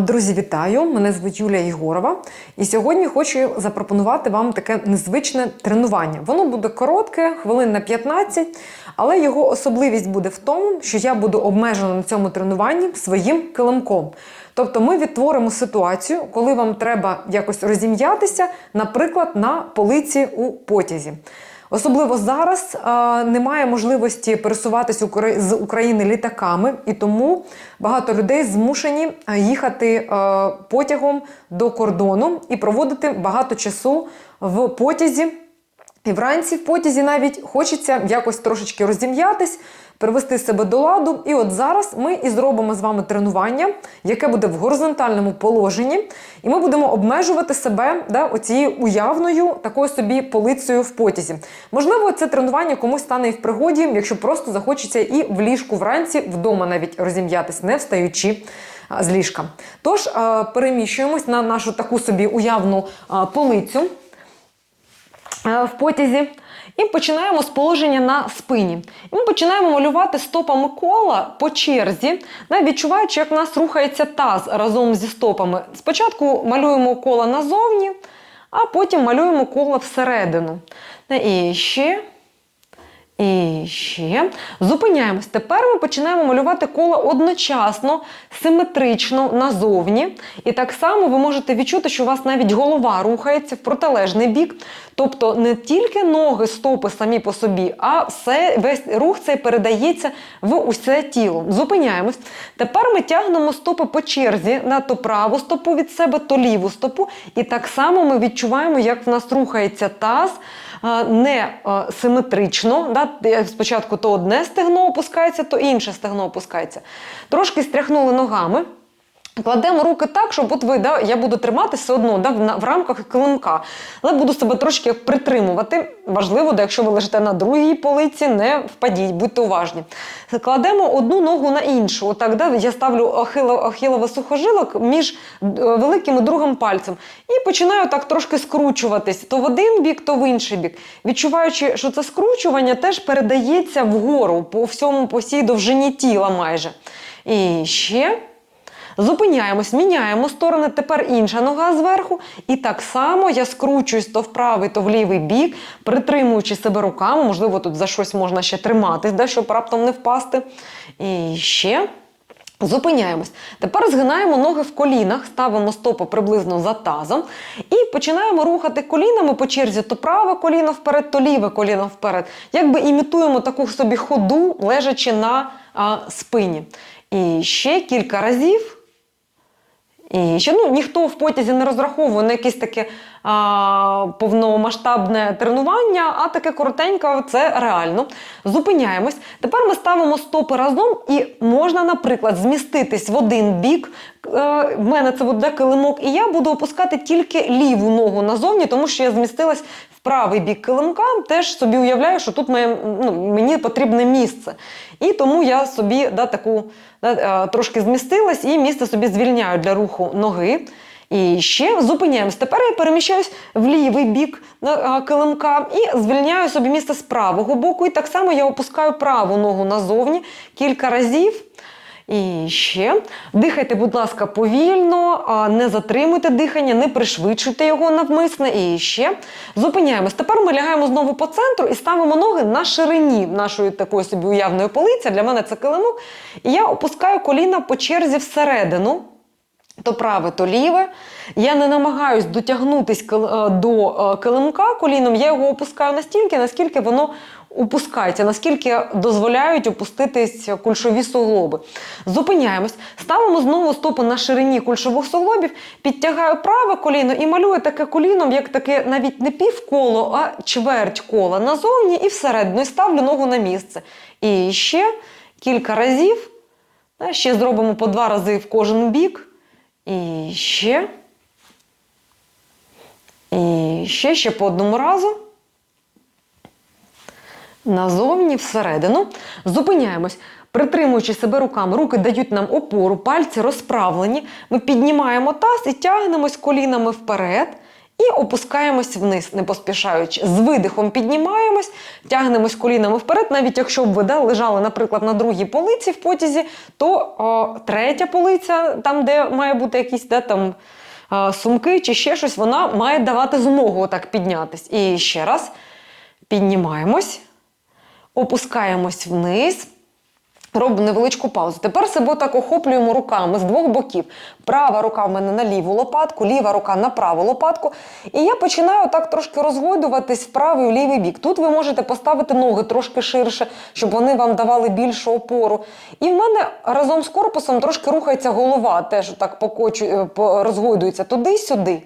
Друзі, вітаю! Мене звуть Юлія Єгорова. І сьогодні хочу запропонувати вам таке незвичне тренування. Воно буде коротке, хвилин на 15, але його особливість буде в тому, що я буду обмежена на цьому тренуванні своїм килимком. Тобто ми відтворимо ситуацію, коли вам треба якось розім'ятися, наприклад, на полиці у потязі. Особливо зараз е, немає можливості пересуватися з України літаками, і тому багато людей змушені їхати е, потягом до кордону і проводити багато часу в потязі. І вранці в потязі навіть хочеться якось трошечки розім'ятись, привести себе до ладу. І от зараз ми і зробимо з вами тренування, яке буде в горизонтальному положенні, і ми будемо обмежувати себе да, оцією уявною такою собі полицею в потязі. Можливо, це тренування комусь стане і в пригоді, якщо просто захочеться і в ліжку вранці, вдома навіть розім'ятись, не встаючи з ліжка. Тож переміщуємось на нашу таку собі уявну полицю в потязі. І починаємо з положення на спині. І ми починаємо малювати стопами кола по черзі, відчуваючи, як в нас рухається таз разом зі стопами. Спочатку малюємо коло назовні, а потім малюємо коло всередину. І ще. І ще зупиняємось. Тепер ми починаємо малювати коло одночасно, симетрично назовні. І так само ви можете відчути, що у вас навіть голова рухається в протилежний бік. Тобто не тільки ноги, стопи самі по собі, а все, весь рух цей передається в усе тіло. Зупиняємось. Тепер ми тягнемо стопи по черзі на то праву стопу від себе, то ліву стопу. І так само ми відчуваємо, як в нас рухається таз не симетрично. Спочатку то одне стегно опускається, то інше стегно опускається. Трошки стряхнули ногами. Кладемо руки так, щоб от ви, да, я буду тримати все одно да, в, в рамках килимка, але буду себе трошки притримувати. Важливо, да, якщо ви лежите на другій полиці, не впадіть, будьте уважні. Кладемо одну ногу на іншу. Отак, да, я ставлю ахило, ахилове сухожилок між е, великим і другим пальцем. І починаю так трошки скручуватись то в один бік, то в інший бік. Відчуваючи, що це скручування теж передається вгору по всьому по всій довжині тіла майже. І ще. Зупиняємось, міняємо сторони, тепер інша нога зверху. І так само я скручуюсь то в правий, то в лівий бік, притримуючи себе руками. Можливо, тут за щось можна ще триматись, да, щоб раптом не впасти. І ще. Зупиняємось. Тепер згинаємо ноги в колінах, ставимо стопи приблизно за тазом і починаємо рухати колінами по черзі то праве коліно вперед, то ліве коліно вперед. Якби імітуємо таку собі ходу, лежачи на а, спині. І ще кілька разів. І ще ну, ніхто в потязі не розраховує на якесь таке а, повномасштабне тренування, а таке коротеньке це реально. Зупиняємось. Тепер ми ставимо стопи разом і можна, наприклад, зміститись в один бік. Е, В мене це буде килимок, і я буду опускати тільки ліву ногу назовні, тому що я змістилась правий бік килимка. Теж собі уявляю, що тут моє, ну, мені потрібне місце. І тому я собі да, таку да, е, трошки змістилась і місце собі звільняю для руху ноги. І ще зупиняємось. Тепер я переміщаюсь в лівий бік е, килимка і звільняю собі місце з правого боку. І так само я опускаю праву ногу назовні кілька разів. І ще дихайте, будь ласка, повільно, не затримуйте дихання, не пришвидшуйте його навмисне. І ще зупиняємось. Тепер ми лягаємо знову по центру і ставимо ноги на ширині нашої такої собі уявної полиці. Для мене це килимок. І я опускаю коліна по черзі всередину. То праве, то ліве. Я не намагаюсь дотягнутись кил- е, до е, килимка коліном, я його опускаю настільки, наскільки воно опускається, наскільки дозволяють опуститись кульшові суглоби. Зупиняємось, ставимо знову стопи на ширині кульшових суглобів, підтягаю праве коліно і малюю таке коліном, як таке навіть не півколо, а чверть кола назовні і всередину. І ставлю ногу на місце. І ще кілька разів. Ще зробимо по два рази в кожен бік. І ще. І ще, ще по одному разу. Назовні всередину. Зупиняємось, притримуючи себе руками. Руки дають нам опору, пальці розправлені. Ми піднімаємо таз і тягнемось колінами вперед. І опускаємось вниз, не поспішаючи. З видихом піднімаємось, тягнемось колінами вперед. Навіть якщо б ви да, лежали, наприклад, на другій полиці в потязі, то о, третя полиця, там, де має бути якісь да, там, сумки чи ще щось, вона має давати змогу отак піднятись. І ще раз піднімаємось, опускаємось вниз. Робимо невеличку паузу. Тепер себе так охоплюємо руками з двох боків. Права рука в мене на ліву лопатку, ліва рука на праву лопатку. І я починаю так трошки розгойдуватись в правий і лівий бік. Тут ви можете поставити ноги трошки ширше, щоб вони вам давали більшу опору. І в мене разом з корпусом трошки рухається голова, теж так покочу, е, розгойдується туди-сюди.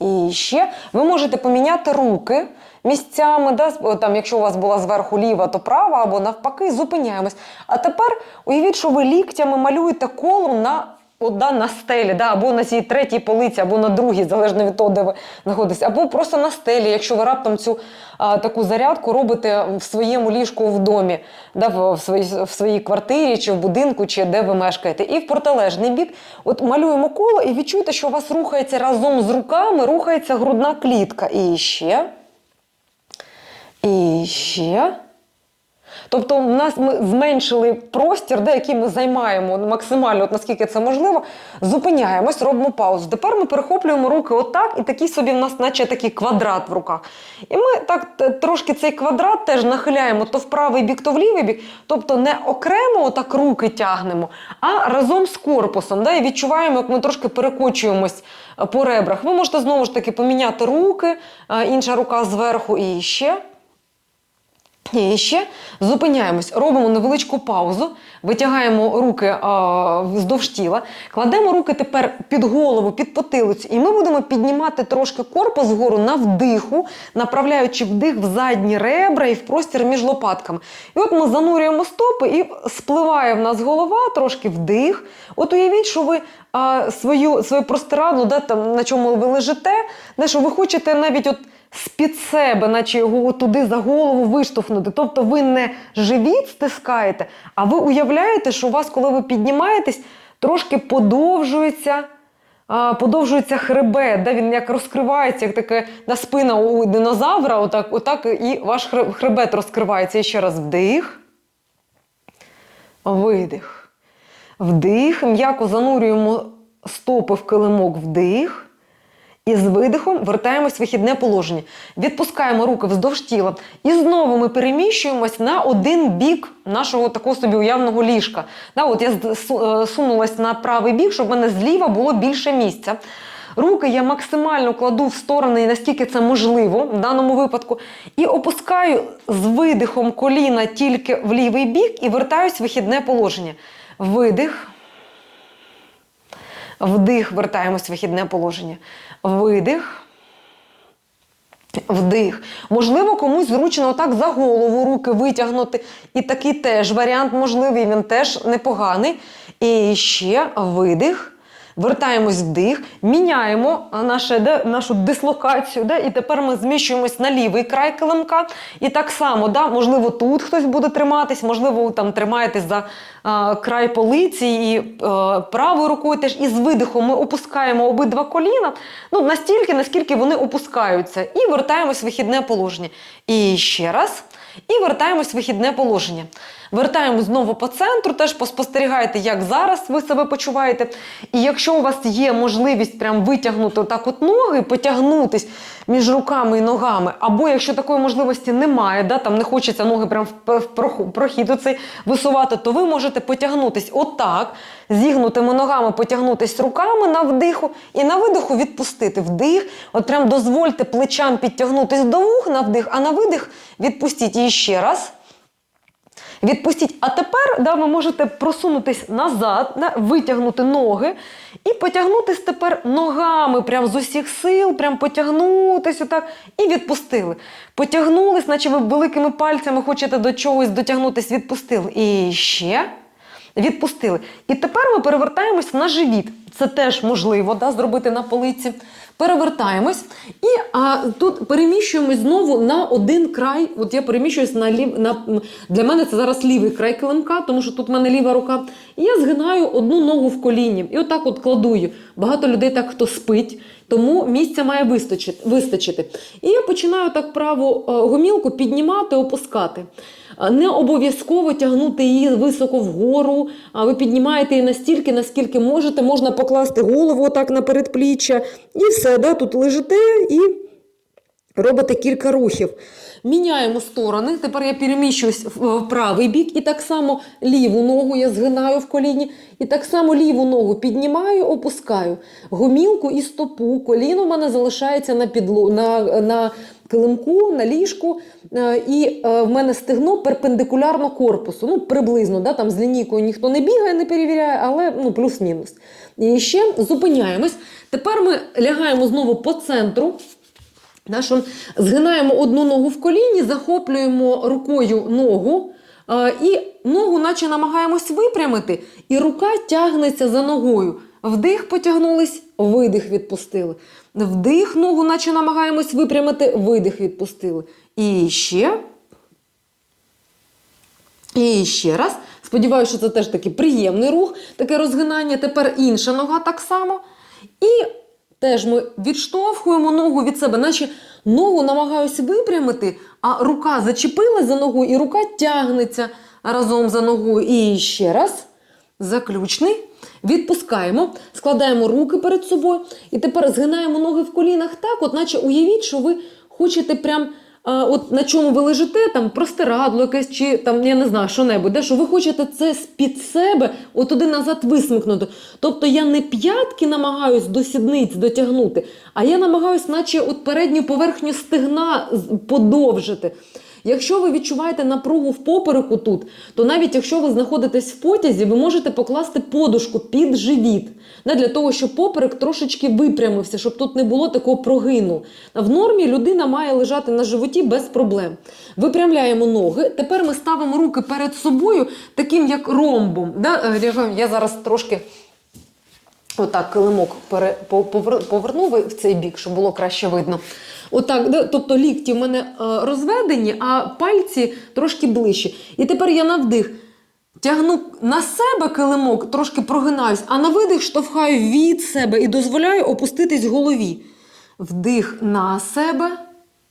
І ще ви можете поміняти руки місцями, да, там, якщо у вас була зверху ліва, то права, або навпаки, зупиняємось. А тепер уявіть, що ви ліктями малюєте коло на, от, да, на стелі, да, або на цій третій полиці, або на другій, залежно від того, де ви знаходитесь, або просто на стелі, якщо ви раптом цю а, таку зарядку робите в своєму ліжку в домі, да, в, в, своїй, в своїй квартирі, чи в будинку, чи де ви мешкаєте. І в протилежний бік от малюємо коло і відчуєте, що у вас рухається разом з руками, рухається грудна клітка. І ще. І ще. Тобто, у нас ми зменшили простір, де, який ми займаємо максимально, от наскільки це можливо, зупиняємось, робимо паузу. Тепер ми перехоплюємо руки отак, і такий собі в нас, наче такий квадрат в руках. І ми так трошки цей квадрат теж нахиляємо то в правий бік, то в лівий бік. Тобто не окремо отак руки тягнемо, а разом з корпусом. Да, і відчуваємо, як ми трошки перекочуємось е, по ребрах. Ви можете знову ж таки поміняти руки, е, інша рука зверху і ще. І ще зупиняємось, робимо невеличку паузу, витягаємо руки а, вздовж тіла, кладемо руки тепер під голову, під потилицю, і ми будемо піднімати трошки корпус вгору на вдиху, направляючи вдих в задні ребра і в простір між лопатками. І от ми занурюємо стопи і спливає в нас голова, трошки вдих. От уявіть, що ви а, свою, своє простирадло, да, там, на чому ви лежите, де, що ви хочете навіть от з-під себе, наче його туди за голову виштовхнути. Тобто ви не живіт стискаєте, а ви уявляєте, що у вас, коли ви піднімаєтесь, трошки подовжується. Подовжується хребет, де він як розкривається, як така на спина у динозавра, отак, отак і ваш хребет розкривається. І ще раз вдих, видих. Вдих, м'яко занурюємо стопи в килимок вдих. І з видихом вертаємось в вихідне положення. Відпускаємо руки вздовж тіла. І знову ми переміщуємось на один бік нашого такого собі уявного ліжка. Да, от я е, сунулась на правий бік, щоб в мене зліва було більше місця. Руки я максимально кладу в сторони, наскільки це можливо в даному випадку. І опускаю з видихом коліна тільки в лівий бік і вертаюсь в вихідне положення. Видих. Вдих, вертаємось в вихідне положення. Видих. Вдих. Можливо, комусь зручно отак за голову руки витягнути. І такий теж варіант можливий, він теж непоганий. І ще видих. Вертаємось вдих, міняємо наше, де, нашу дислокацію, де, і тепер ми зміщуємось на лівий край килимка. І так само, да, можливо, тут хтось буде триматись, можливо, там тримаєтесь за а, край полиці і е, правою рукою теж. І з видихом ми опускаємо обидва коліна ну, настільки, наскільки вони опускаються. І вертаємось в вихідне положення. І ще раз. І вертаємось в вихідне положення. Вертаємо знову по центру, теж поспостерігайте, як зараз ви себе почуваєте. І якщо у вас є можливість прям витягнути отак от ноги, потягнутись між руками і ногами, або якщо такої можливості немає, да, там не хочеться ноги прям в прохід оцей висувати, то ви можете потягнутись отак, зігнутими ногами потягнутись руками на вдиху і на видиху відпустити вдих. От прям дозвольте плечам підтягнутись до вух на вдих, а на видих відпустіть її ще раз. Відпустіть. А тепер да, ви можете просунутись назад, да, витягнути ноги і потягнутись тепер ногами, прям з усіх сил, прям потягнутись отак і відпустили. Потягнулись, наче ви великими пальцями хочете до чогось дотягнутись, відпустили. І ще. Відпустили. І тепер ми перевертаємось на живіт. Це теж можливо да, зробити на полиці. Перевертаємось і а, тут переміщуємось знову на один край. От я переміщуюсь на лів на для мене це зараз лівий край килимка, тому що тут в мене ліва рука. І я згинаю одну ногу в коліні. І отак от кладу її. Багато людей так хто спить, тому місця має вистачити. вистачити. І я починаю так праву е, гомілку піднімати, опускати. Не обов'язково тягнути її високо вгору, а ви піднімаєте її настільки, наскільки можете. Можна покласти голову отак на передпліччя. І все, да, тут лежите і робите кілька рухів. Міняємо сторони. Тепер я переміщуюсь в правий бік, і так само ліву ногу я згинаю в коліні, і так само ліву ногу піднімаю, опускаю. Гомілку і стопу. Коліно в мене залишається на, підло... на, на килимку, на ліжку. Е, І е, в мене стегно перпендикулярно корпусу. Ну, приблизно, да, там з лінійкою ніхто не бігає, не перевіряє, але ну, плюс-мінус. І ще зупиняємось. Тепер ми лягаємо знову по центру. Да, що згинаємо одну ногу в коліні, захоплюємо рукою ногу е, і ногу, наче намагаємось випрямити, і рука тягнеться за ногою. Вдих потягнулись, видих відпустили. Вдих, ногу, наче намагаємось випрямити, видих відпустили. І ще. І ще раз. Сподіваюся, що це теж такий приємний рух, таке розгинання. Тепер інша нога так само. І теж ми відштовхуємо ногу від себе, наче ногу намагаюся випрямити, а рука зачепилась за ногу, і рука тягнеться разом за ногою. І ще раз. Заключний. Відпускаємо, складаємо руки перед собою. І тепер згинаємо ноги в колінах так, от наче уявіть, що ви хочете прям. От на чому ви лежите, там простирадло якесь, чи там, я не знаю, що-небудь, де, що ви хочете це з-під себе от туди назад висмикнути. Тобто я не п'ятки намагаюсь до сідниць дотягнути, а я намагаюсь, наче от передню поверхню стегна подовжити. Якщо ви відчуваєте напругу в попереку тут, то навіть якщо ви знаходитесь в потязі, ви можете покласти подушку під живіт. Для того, щоб поперек трошечки випрямився, щоб тут не було такого прогину. В нормі людина має лежати на животі без проблем. Випрямляємо ноги. Тепер ми ставимо руки перед собою, таким як ромбом. Е, Я- зараз трошки. Отак килимок повернув в цей бік, щоб було краще видно. Отак, тобто лікті в мене е, розведені, а пальці трошки ближче. І тепер я на вдих тягну на себе килимок, трошки прогинаюсь, а на видих штовхаю від себе і дозволяю опуститись голові. Вдих на себе,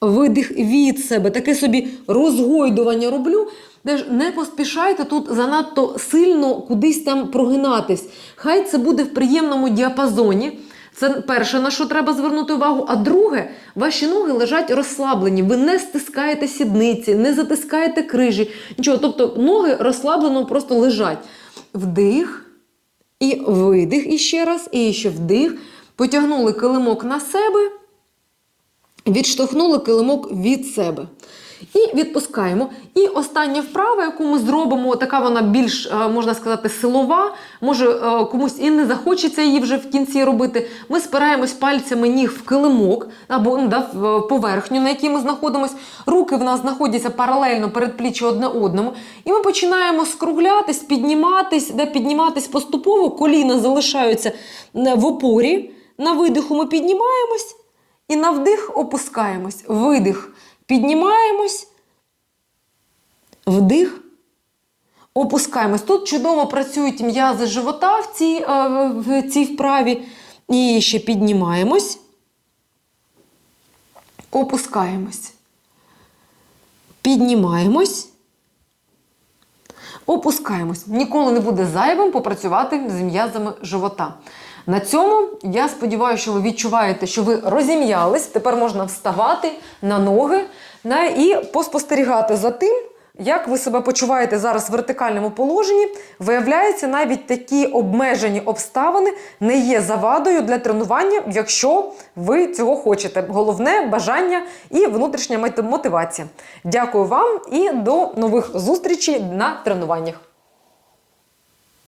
видих від себе. Таке собі розгойдування роблю. Де ж не поспішайте тут занадто сильно кудись там прогинатись. Хай це буде в приємному діапазоні. Це перше, на що треба звернути увагу. А друге, ваші ноги лежать розслаблені. Ви не стискаєте сідниці, не затискаєте крижі. Нічого, тобто ноги розслаблено просто лежать. Вдих і видих іще раз, і ще вдих. Потягнули килимок на себе, відштовхнули килимок від себе. І відпускаємо. І остання вправа, яку ми зробимо, така вона більш, е, можна сказати, силова. Може, е, комусь і не захочеться її вже в кінці робити. Ми спираємось пальцями ніг в килимок або ну, да, в поверхню, на якій ми знаходимося. Руки в нас знаходяться паралельно передпліччя одне одному. І ми починаємо скруглятись, підніматись, де підніматись поступово, коліна залишаються е, в опорі. На видиху ми піднімаємось. І на вдих опускаємось. Видих. Піднімаємось. Вдих. Опускаємось. Тут чудово працюють м'язи живота в цій, е, в цій вправі. І ще піднімаємось. Опускаємось. Піднімаємось. Опускаємось. Ніколи не буде зайвим попрацювати з м'язами живота. На цьому я сподіваюся, що ви відчуваєте, що ви розім'ялись. Тепер можна вставати на ноги і поспостерігати за тим, як ви себе почуваєте зараз в вертикальному положенні. Виявляється, навіть такі обмежені обставини не є завадою для тренування, якщо ви цього хочете. Головне бажання і внутрішня мотивація. Дякую вам і до нових зустрічей на тренуваннях.